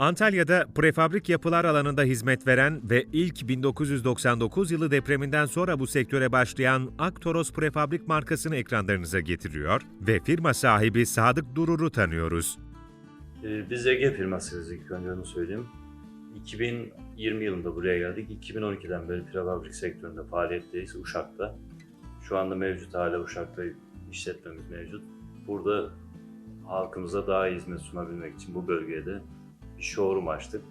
Antalya'da prefabrik yapılar alanında hizmet veren ve ilk 1999 yılı depreminden sonra bu sektöre başlayan Aktoros Prefabrik markasını ekranlarınıza getiriyor ve firma sahibi Sadık Durur'u tanıyoruz. Ee, Biz Ege firmasıyız ilk önce onu söyleyeyim. 2020 yılında buraya geldik. 2012'den beri prefabrik sektöründe faaliyetteyiz Uşak'ta. Şu anda mevcut hala Uşak'ta işletmemiz mevcut. Burada halkımıza daha iyi hizmet sunabilmek için bu bölgede bir showroom açtık.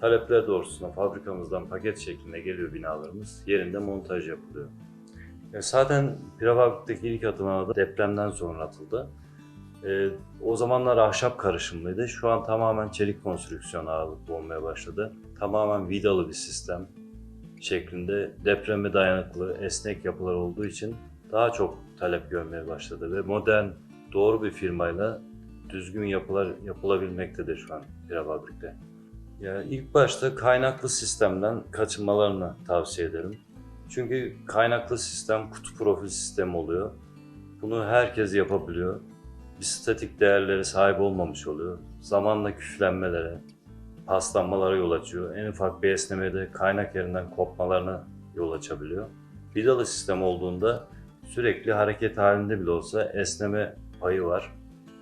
Talepler doğrultusunda fabrikamızdan paket şeklinde geliyor binalarımız. Yerinde montaj yapılıyor. Ya zaten prefabrikteki ilk adımlar da depremden sonra atıldı. Ee, o zamanlar ahşap karışımlıydı. Şu an tamamen çelik konstrüksiyon ağırlıklı olmaya başladı. Tamamen vidalı bir sistem şeklinde depreme dayanıklı, esnek yapılar olduğu için daha çok talep görmeye başladı ve modern, doğru bir firmayla düzgün yapılar yapılabilmektedir şu an prefabrikte. Yani ilk başta kaynaklı sistemden kaçınmalarını tavsiye ederim. Çünkü kaynaklı sistem kutu profil sistemi oluyor. Bunu herkes yapabiliyor bir statik değerlere sahip olmamış oluyor. Zamanla küflenmelere, paslanmalara yol açıyor. En ufak bir esnemede kaynak yerinden kopmalarına yol açabiliyor. Vidalı sistem olduğunda sürekli hareket halinde bile olsa esneme payı var.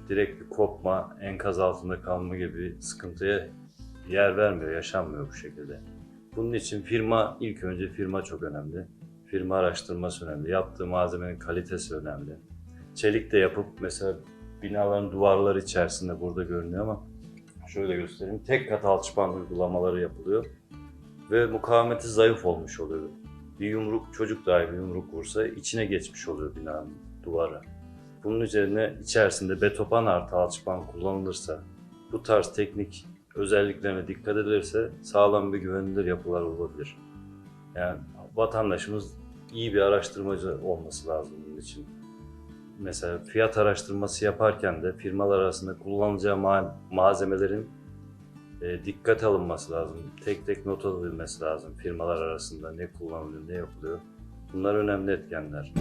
Direkt bir kopma, enkaz altında kalma gibi sıkıntıya yer vermiyor, yaşanmıyor bu şekilde. Bunun için firma, ilk önce firma çok önemli. Firma araştırması önemli. Yaptığı malzemenin kalitesi önemli. Çelik de yapıp mesela binaların duvarları içerisinde burada görünüyor ama şöyle göstereyim. Tek kat alçıpan uygulamaları yapılıyor ve mukavemeti zayıf olmuş oluyor. Bir yumruk, çocuk dahi bir yumruk vursa içine geçmiş oluyor binanın duvarı. Bunun üzerine içerisinde betopan artı alçıpan kullanılırsa, bu tarz teknik özelliklerine dikkat edilirse sağlam bir güvenilir yapılar olabilir. Yani vatandaşımız iyi bir araştırmacı olması lazım bunun için mesela fiyat araştırması yaparken de firmalar arasında kullanılacağı ma- malzemelerin e, dikkate alınması lazım. Tek tek not alınması lazım firmalar arasında ne kullanılıyor, ne yapılıyor. Bunlar önemli etkenler.